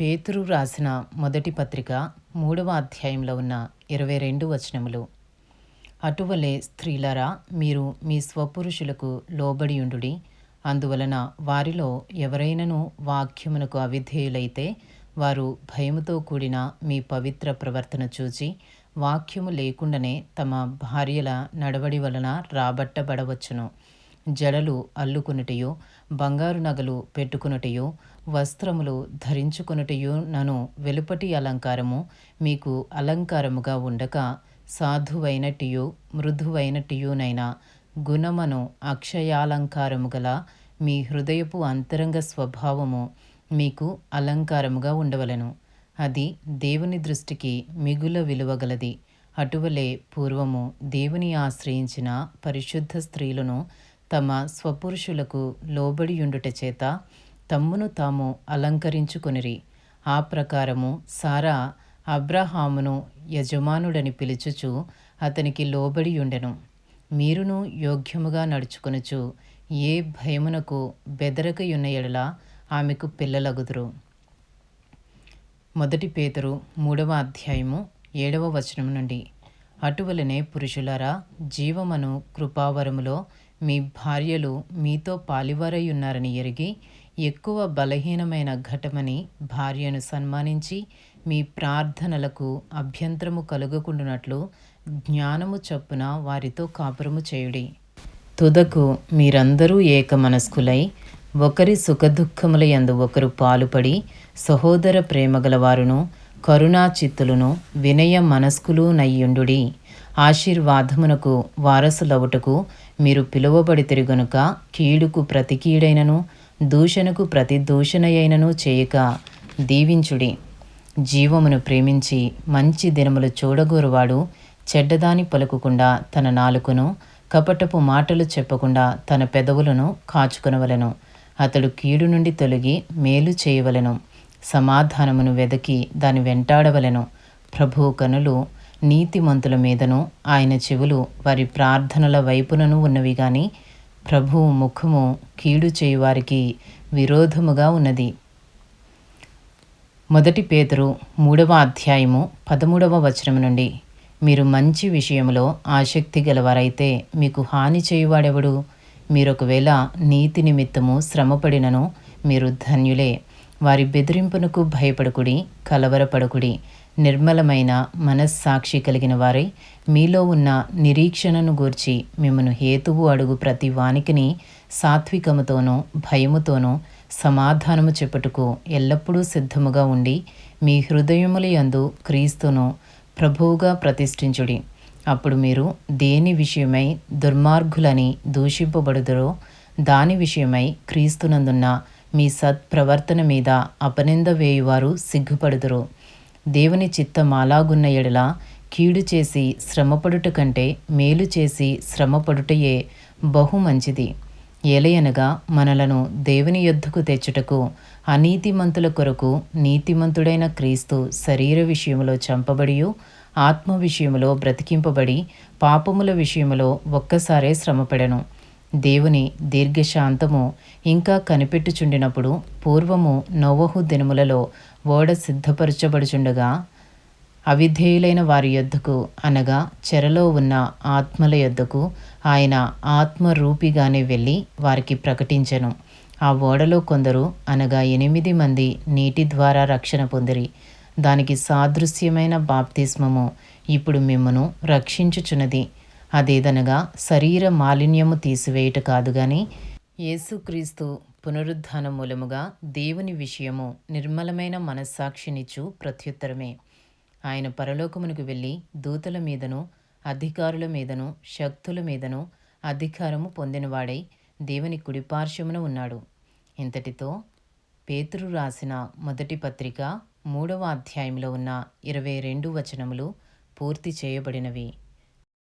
పేతురు రాసిన మొదటి పత్రిక మూడవ అధ్యాయంలో ఉన్న ఇరవై రెండు వచనములు. అటువలే స్త్రీలరా మీరు మీ స్వపురుషులకు లోబడియుండుడి అందువలన వారిలో ఎవరైనను వాక్యమునకు అవిధేయులైతే వారు భయముతో కూడిన మీ పవిత్ర ప్రవర్తన చూచి వాక్యము లేకుండానే తమ భార్యల నడవడి వలన రాబట్టబడవచ్చును. జడలు అల్లుకునుటయు బంగారు నగలు పెట్టుకునుటయు వస్త్రములు ధరించుకునుటయు నను వెలుపటి అలంకారము మీకు అలంకారముగా ఉండక సాధువైనటియు మృదువైనటియునైన గుణమను అక్షయాలంకారము గల మీ హృదయపు అంతరంగ స్వభావము మీకు అలంకారముగా ఉండవలెను. అది దేవుని దృష్టికి మిగుల విలువగలది అటువలే పూర్వము దేవుని ఆశ్రయించిన పరిశుద్ధ స్త్రీలను తమ స్వపురుషులకు లోబడియుండుట చేత తమ్మును తాము అలంకరించుకొనిరి. ఆ ప్రకారము సారా అబ్రహామును యజమానుడని పిలుచుచు అతనికి లోబడియుండెను. మీరును యోగ్యముగా నడుచుకొనుచు ఏ భయమునకు బెదరకయున్న ఎడల ఆమెకు పిల్లలగుదురు. మొదటి పేతురు మూడవ అధ్యాయము ఏడవ వచనం నుండి. అటువలనే పురుషులారా జీవమను కృపావరములో మీ భార్యలు మీతో పాలివారై ఉన్నారని ఎరిగి ఎక్కువ బలహీనమైన ఘటమని భార్యను సన్మానించి మీ ప్రార్థనలకు అభ్యంతరము కలుగకుండునట్లు జ్ఞానము చొప్పున వారితో కాపురము చేయుడి. తుదకు మీరందరూ ఏక మనస్కులై ఒకరి సుఖదుఖముల యందు ఒకరు పాలుపడి సహోదర ప్రేమగలవారును కరుణాచిత్తులను వినయ మనస్కులు నయ్యుండుడి. ఆశీర్వాదమునకు వారసులవుటకు మీరు పిలువబడి తిరుగునుక కీడుకు ప్రతి కీడైనను దూషణకు ప్రతి దూషణయైనను చేయక దీవించుడి. జీవమును ప్రేమించి మంచి దినములు చూడగోరువాడు చెడ్డదాని పలుకుకుండా తన నాలుకను కపటపు మాటలు చెప్పకుండా తన పెదవులను కాచుకొనవలెను. అతడు కీడు నుండి తొలగి మేలు చేయవలెను. సమాధానమును వెదకి దాని వెంటాడవలెను. ప్రభు కనులు నీతిమంతుల మీదను ఆయన చెవులు వారి ప్రార్థనల వైపునను ఉన్నవి గాని ప్రభువు ముఖము కీడు చేయువారికి విరోధముగా ఉన్నది. మొదటి పేతురు మూడవ అధ్యాయము పదమూడవ వచనం నుండి మీరు మంచి విషయంలో ఆసక్తి గలవారైతే మీకు హాని చేయువాడెవడు? మీరొకవేళ నీతి నిమిత్తము శ్రమపడినను మీరు ధన్యులే. వారి బెదిరింపునకు భయపడకుడి కలవరపడకుడి నిర్మలమైన మనస్సాక్షి కలిగిన వారై మీలో ఉన్న నిరీక్షణను గూర్చి మిమ్మను హేతువు అడుగు ప్రతి వానికిని సాత్వికముతోనూ భయముతోనూ సమాధానము చెప్పుటకు ఎల్లప్పుడూ సిద్ధముగా ఉండి మీ హృదయముల యందు క్రీస్తును ప్రభువుగా ప్రతిష్ఠించుడి. అప్పుడు మీరు దేని విషయమై దుర్మార్గులని దూషింపబడుదరో దాని విషయమై క్రీస్తునందున్న మీ సత్ప్రవర్తన మీద అపనింద వేయువారు సిగ్గుపడుదురు. దేవుని చిత్తమాలాగున్న ఎడల కీడు చేసి శ్రమపడుట కంటే మేలు చేసి శ్రమపడుటయే బహు మంచిది. ఏలయనగా మనలను దేవుని యొద్దకు తెచ్చుటకు అనీతిమంతుల కొరకు నీతిమంతుడైన క్రీస్తు శరీర విషయములో చంపబడియు ఆత్మ విషయములో బ్రతికింపబడి పాపముల విషయములో ఒక్కసారే శ్రమపడెను. దేవుని దీర్ఘశాంతము ఇంకా కనిపెట్టుచుండినప్పుడు పూర్వము నోవహు దినములలో ఓడ సిద్ధపరచబడుచుండగా అవిధేయులైన వారి యొద్దకు అనగా చెరలో ఉన్న ఆత్మల యొద్దకు ఆయన ఆత్మరూపిగానే వెళ్ళి వారికి ప్రకటించెను. ఆ ఓడలో కొందరు అనగా ఎనిమిది మంది నీటి ద్వారా రక్షణ పొందిరి. దానికి సాదృశ్యమైన బాప్తిస్మము ఇప్పుడు మిమ్మను రక్షించుచున్నది. అదేదనగా శరీర మాలిన్యము తీసివేయుట కాదు గాని యేసుక్రీస్తు పునరుద్ధాన మూలముగా దేవుని విషయము నిర్మలమైన మనస్సాక్షినిచ్చు ప్రత్యుత్తరమే. ఆయన పరలోకమునకు వెళ్ళి దూతల మీదను అధికారుల మీదను శక్తుల మీదను అధికారము పొందినవాడై దేవుని కుడిపార్శ్వమున ఉన్నాడు. ఇంతటితో పేతురు రాసిన మొదటి పత్రిక మూడవ అధ్యాయంలో ఉన్న ఇరవై రెండు వచనములు పూర్తి చేయబడినవి.